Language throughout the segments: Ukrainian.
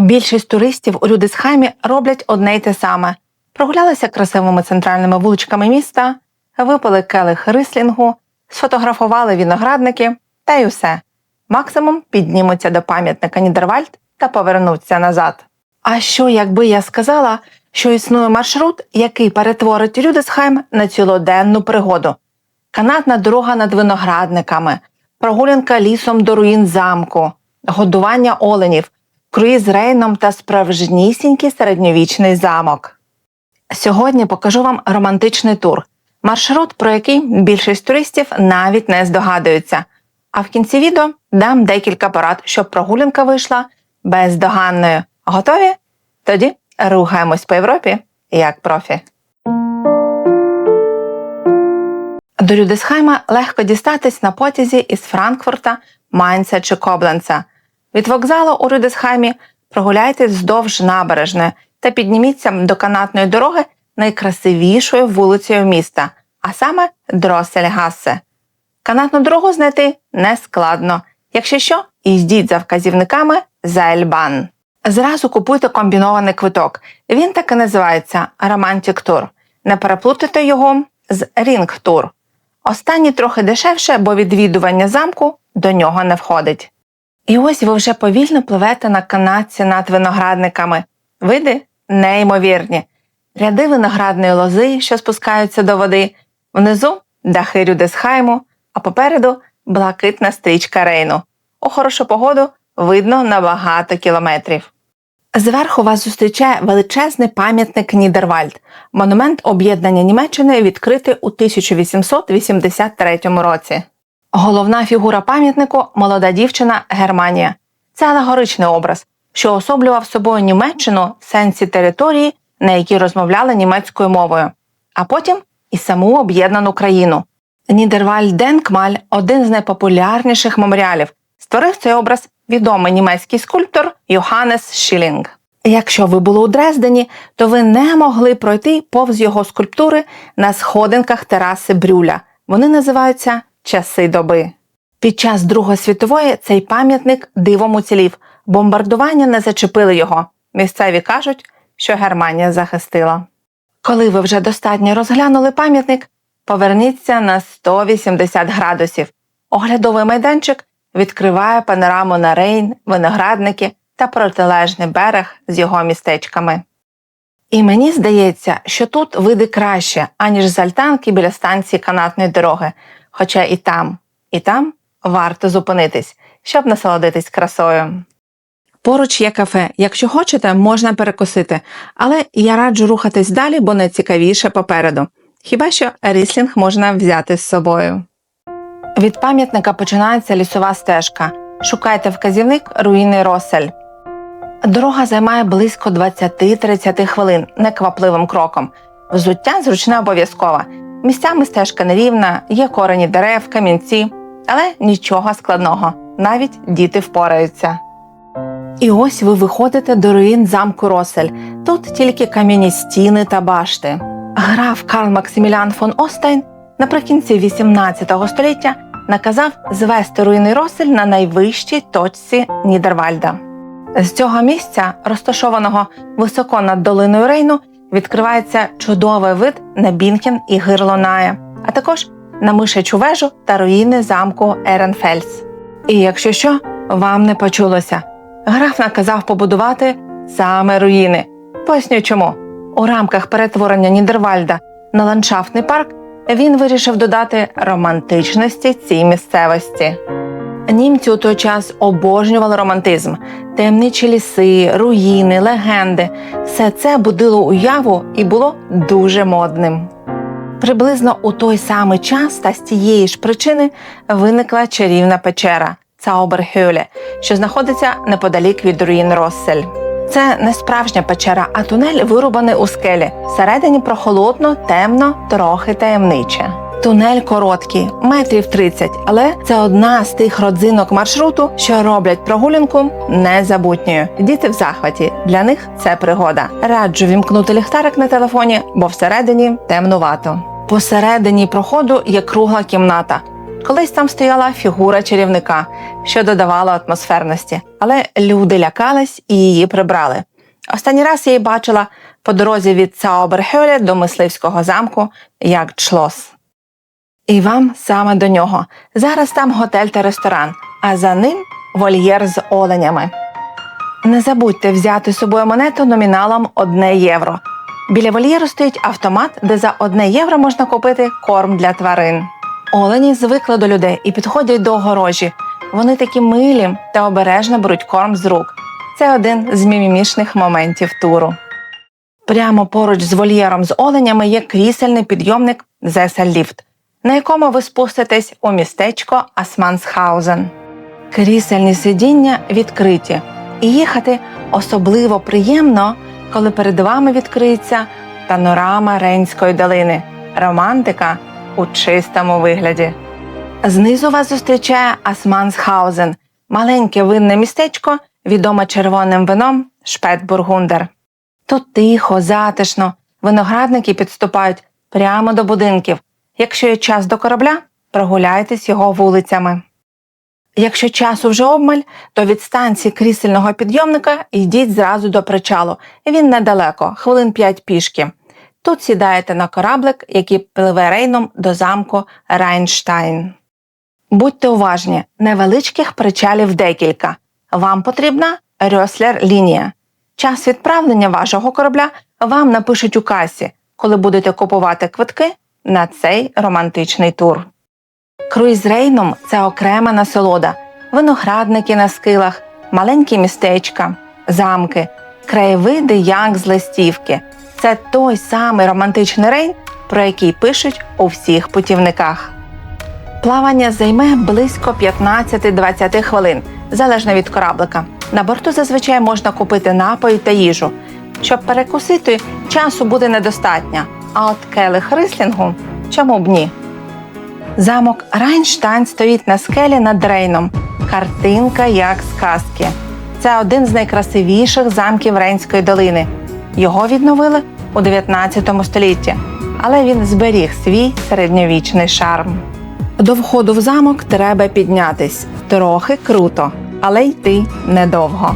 Більшість туристів у Рюдесхаймі роблять одне й те саме: прогулялися красивими центральними вуличками міста, випили келих рислінгу, сфотографували виноградники та й усе. Максимум піднімуться до пам'ятника Нідервальд та повернуться назад. А що, якби я сказала, що існує маршрут, який перетворить Рюдесхайм на цілоденну пригоду? Канатна дорога над виноградниками, прогулянка лісом до руїн замку, годування оленів, круїз рейном та справжнісінький середньовічний замок. Сьогодні покажу вам романтичний тур, маршрут, про який більшість туристів навіть не здогадуються. А в кінці відео дам декілька порад, щоб прогулянка вийшла бездоганною. Готові? Тоді рухаємось по Європі як профі. До Рюдесхайма легко дістатись на потязі із Франкфурта, Майнца чи Кобленца. Від вокзалу у Рюдесхаймі прогуляйтесь вздовж набережної та підніміться до канатної дороги найкрасивішою вулицею міста, а саме Дроссельгассе. Канатну дорогу знайти нескладно. Якщо що, їздіть за вказівниками за Ельбан. Зразу купуйте комбінований квиток. Він так і називається Romantic Tour. Не переплутайте його з Ring Tour. Останній трохи дешевше, бо відвідування замку до нього не входить. І ось ви вже повільно пливете на канатці над виноградниками. Види неймовірні. Ряди виноградної лози, що спускаються до води, внизу дахи Рюдесхайму, а попереду блакитна стрічка Рейну. У хорошу погоду видно на багато кілометрів. Зверху вас зустрічає величезний пам'ятник Нідервальд, монумент об'єднання Німеччини, відкритий у 1883 році. Головна фігура пам'ятнику молода дівчина Германія. Це алегоричний образ, що особлював собою Німеччину в сенсі території, на якій розмовляли німецькою мовою, а потім і саму об'єднану країну. Нідервальд Денкмаль один з найпопулярніших меморіалів. Створив цей образ відомий німецький скульптор Йоханнес Шілінг. Якщо ви були у Дрездені, то ви не могли пройти повз його скульптури на сходинках тераси Брюля. Вони називаються часи доби. Під час Другої світової цей пам'ятник дивом уцілів, бомбардування не зачепили його. Місцеві кажуть, що Германія захистила. Коли ви вже достатньо розглянули пам'ятник, поверніться на 180 градусів. Оглядовий майданчик відкриває панораму на Рейн, виноградники та протилежний берег з його містечками. І мені здається, що тут види краще, аніж з альтанки біля станції канатної дороги, хоча і там, і там варто зупинитись, щоб насолодитись красою. Поруч є кафе. Якщо хочете, можна перекусити, але я раджу рухатись далі, бо найцікавіше попереду. Хіба що ріслінг можна взяти з собою. Від пам'ятника починається лісова стежка. Шукайте вказівник руїни Росель. Дорога займає близько 20-30 хвилин неквапливим кроком. Взуття зручне обов'язково. Місцями стежка нерівна, є корені дерев, камінці, але нічого складного, навіть діти впораються. І ось ви виходите до руїн замку Росель. Тут тільки кам'яні стіни та башти. Граф Карл Максимілян фон Остайн наприкінці 18 століття наказав звести руїни Росель на найвищій точці Нідервальда. З цього місця, розташованого високо над долиною Рейну, відкривається чудовий вид на Бінкен і Гирлонає, а також на мишечу вежу та руїни замку Еренфельс. І якщо що, вам не почулося, граф наказав побудувати саме руїни. Поясню чому. У рамках перетворення Нідервальда на ландшафтний парк він вирішив додати романтичності цій місцевості. Німці у той час обожнювали романтизм, таємничі ліси, руїни, легенди. Все це будило уяву і було дуже модним. Приблизно у той самий час та з тієї ж причини виникла чарівна печера Цауберхюле, що знаходиться неподалік від руїн Россель. Це не справжня печера, а тунель вирубаний у скелі. Всередині прохолодно, темно, трохи таємниче. Тунель короткий, метрів 30, але це одна з тих родзинок маршруту, що роблять прогулянку незабутньою. Діти в захваті. Для них це пригода. Раджу вімкнути ліхтарик на телефоні, бо всередині темнувато. Посередині проходу є кругла кімната. Колись там стояла фігура чарівника, що додавала атмосферності, але люди лякались і її прибрали. Останній раз я її бачила по дорозі від Цаоберхёля до мисливського замку як Члос. І вам саме до нього. Зараз там готель та ресторан, а за ним вольєр з оленями. Не забудьте взяти з собою монету номіналом 1 євро. Біля вольєру стоїть автомат, де за 1 євро можна купити корм для тварин. Олені звикли до людей і підходять до огорожі. Вони такі милі та обережно беруть корм з рук. Це один з мімімішних моментів туру. Прямо поруч з вольєром з оленями є крісельний підйомник Зесельліфт, на якому ви спуститесь у містечко Асмансхаузен. Крісельні сидіння відкриті, і їхати особливо приємно, коли перед вами відкриється панорама Рейнської долини, романтика у чистому вигляді. Знизу вас зустрічає Асмансхаузен, маленьке винне містечко, відоме червоним вином Шпетбургундер. Тут тихо, затишно, виноградники підступають прямо до будинків. Якщо є час до корабля, прогуляйтесь його вулицями. Якщо часу вже обмаль, то від станції крісельного підйомника йдіть зразу до причалу. Він недалеко, хвилин 5 пішки. Тут сідаєте на кораблик, який пливе рейном до замку Райнштайн. Будьте уважні, невеличких причалів декілька. Вам потрібна Рьослер лінія. Час відправлення вашого корабля вам напишуть у касі, коли будете купувати квитки на цей романтичний тур. Круїз рейном це окрема насолода, виноградники на скилах, маленькі містечка, замки, краєвиди як з листівки. Це той самий романтичний рейн, про який пишуть у всіх путівниках. Плавання займе близько 15-20 хвилин, залежно від кораблика. На борту зазвичай можна купити напої та їжу. Щоб перекусити, часу буде недостатньо, а от келих рислінгу чому б ні? Замок Райнштайн стоїть на скелі над Рейном. Картинка як з казки. Це один з найкрасивіших замків Рейнської долини. Його відновили у 19 столітті, але він зберіг свій середньовічний шарм. До входу в замок треба піднятись трохи круто, але йти недовго.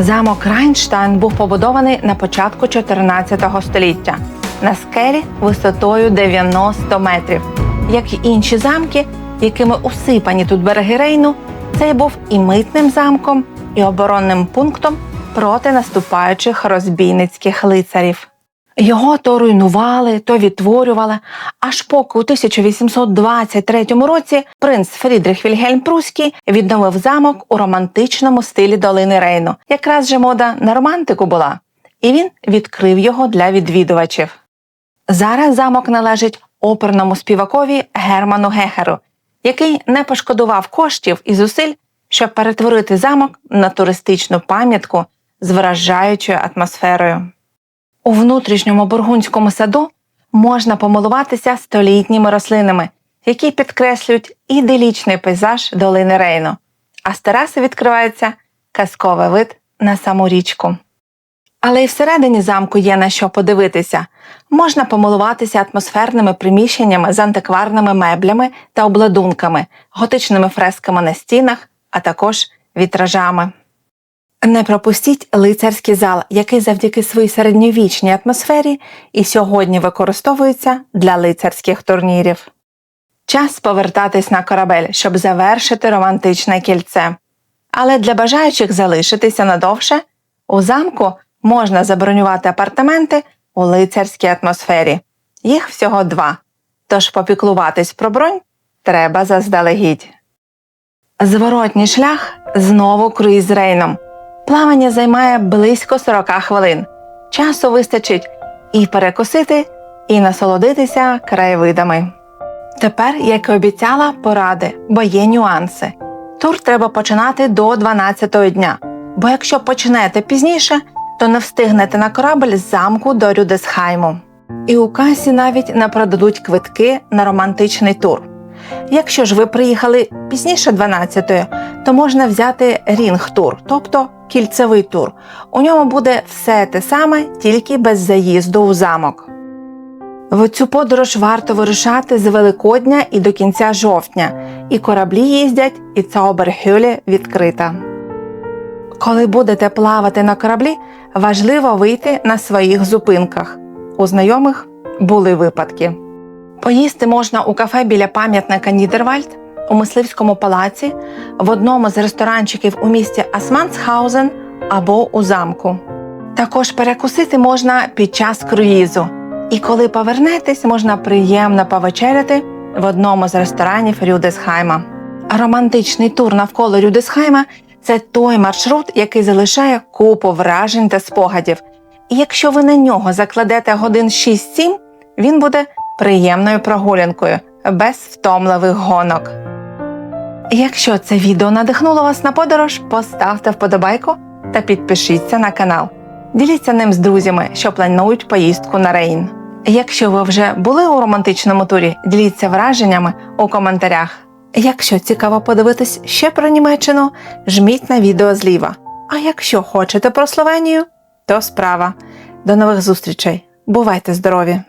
Замок Райнштайн був побудований на початку 14 століття на скелі висотою 90 метрів. Як і інші замки, якими усипані тут береги Рейну, цей був і митним замком, і оборонним пунктом проти наступаючих розбійницьких лицарів. Його то руйнували, то відтворювали, аж поки у 1823 році принц Фрідрих Вільгельм Пруський відновив замок у романтичному стилі долини Рейну. Якраз же мода на романтику була, і він відкрив його для відвідувачів. Зараз замок належить оперному співакові Герману Гехеру, який не пошкодував коштів і зусиль, щоб перетворити замок на туристичну пам'ятку з вражаючою атмосферою. У внутрішньому бургунському саду можна помилуватися столітніми рослинами, які підкреслюють іделічний пейзаж долини Рейну, а з тераси відкривається казковий вид на саму річку. Але й всередині замку є на що подивитися. Можна помилуватися атмосферними приміщеннями з антикварними меблями та обладунками, готичними фресками на стінах, а також вітражами. Не пропустіть лицарський зал, який завдяки своїй середньовічній атмосфері і сьогодні використовується для лицарських турнірів. Час повертатись на корабель, щоб завершити романтичне кільце. Але для бажаючих залишитися надовше у замку можна забронювати апартаменти у лицарській атмосфері. Їх всього два. Тож попіклуватись про бронь треба заздалегідь. Зворотній шлях знову круїз рейном. Плавання займає близько 40 хвилин. Часу вистачить і перекусити, і насолодитися краєвидами. Тепер, як і обіцяла, поради, бо є нюанси. Тур треба починати до 12-го дня, бо якщо почнете пізніше, то не встигнете на корабль з замку до Рюдесхайму. І у касі навіть не продадуть квитки на романтичний тур. Якщо ж ви приїхали пізніше 12-ї, то можна взяти рінг-тур, тобто кільцевий тур. У ньому буде все те саме, тільки без заїзду у замок. В цю подорож варто вирушати з Великодня і до кінця жовтня, і кораблі їздять, і Цаоберхюлі відкрита. Коли будете плавати на кораблі, важливо вийти на своїх зупинках. У знайомих були випадки. Поїсти можна у кафе біля пам'ятника Нідервальд, у мисливському палаці, в одному з ресторанчиків у місті Асмансхаузен або у замку. Також перекусити можна під час круїзу. І коли повернетесь, можна приємно повечеряти в одному з ресторанів Рюдесхайма. Романтичний тур навколо Рюдесхайма це той маршрут, який залишає купу вражень та спогадів. І якщо ви на нього закладете годин 6-7, він буде приємною прогулянкою без втомливих гонок. Якщо це відео надихнуло вас на подорож, поставте вподобайку та підпишіться на канал. Діліться ним з друзями, що планують поїздку на Рейн. Якщо ви вже були у романтичному турі, діліться враженнями у коментарях. Якщо цікаво подивитись ще про Німеччину, жміть на відео зліва. А якщо хочете про Словенію, то справа. До нових зустрічей. Бувайте здорові!